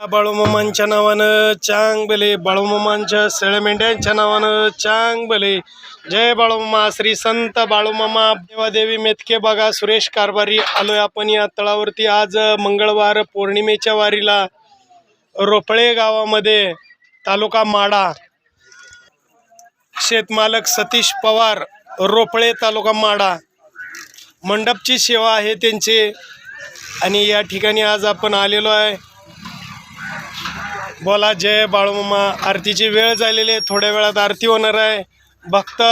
बाळूमामांच्या नावानं चांग बले. बाळूमामांच्या सेळमेंढ्यांच्या नावानं चांग बले. जय बाळूमामा श्री संत बाळूमामा. देवादेवी मेतके बघा सुरेश कारभारी आलोय आपण या तळावरती. आज मंगळवार पौर्णिमेच्या वारीला रोपळे गावामध्ये तालुका माडा. शेतमालक सतीश पवार रोपळे तालुका माडा. मंडपची सेवा आहे त्यांची. आणि या ठिकाणी आज आपण आलेलो आहे. बोला जय बाळूमामा. आरतीची वेळ झालेली आहे. थोड्या वेळात आरती होणार आहे. भक्त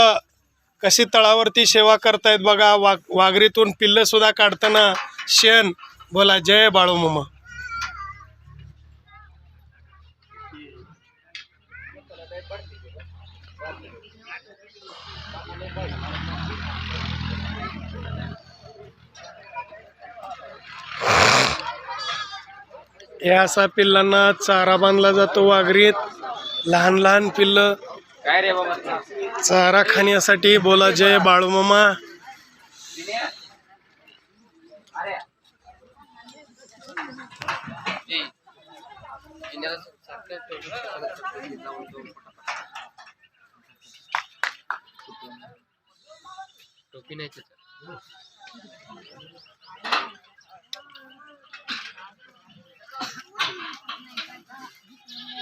कशी तळावरती सेवा करतायत बघा. वाघ वाघरीतून पिल्लंसुद्धा काढताना शेण. बोला जय बाळूमामा. या असा पिल्लांना चारा बांधला जातो वाघरीत. लहान लहान पिल्लं. चारा खाण्यासाठी बोला जय बाळूमामा. टोपी नाही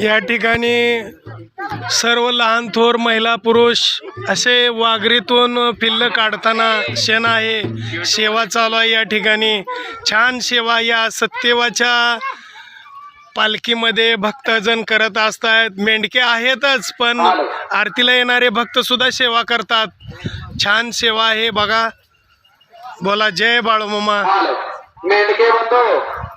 या ठिकाणी सर्व लहान थोर महिला पुरुष असे वाघरीतून पिल्लं काढताना शेण आहे. सेवा चालू आहे या ठिकाणी. छान सेवा या सत्यवाच्या पालखीमध्ये भक्तजन करत असतात. मेंढके आहेतच पण आरतीला येणारे भक्तसुद्धा सेवा करतात. छान सेवा आहे बघा. बोला जय बाळूमामा. मेंढके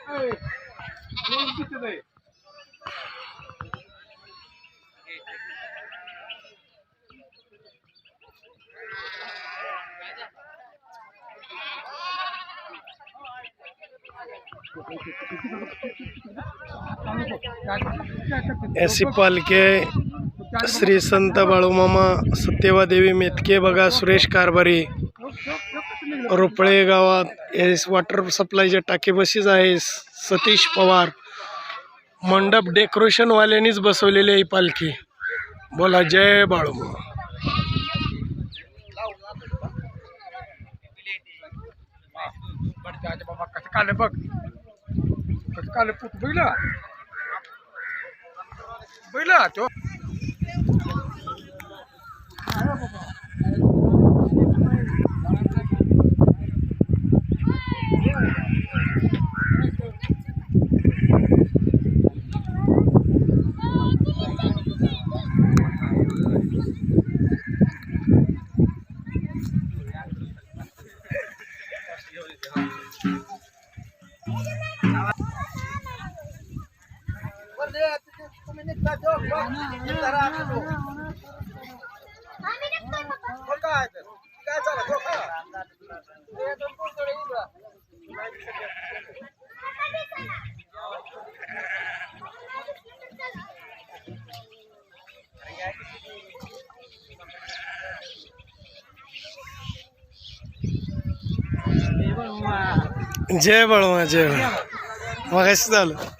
हो नाही, तिघं नाही ऐसी पालखे श्री संत बाळूमामा सत्यवादेवी मेतके बघा सुरेश कारभारी. रोपळे गावात एस वॉटर सप्लायच्या टाकी बशीच आहे सतीश पवार. मंडप डेकोरेशनवाल्यांनीच बसवलेली आहे ही पालखी. बोला जय बाळू. बाबा कसं काले बघ कसं काले पुत बैला बैला तो जय बळवा जय बळ मग झालं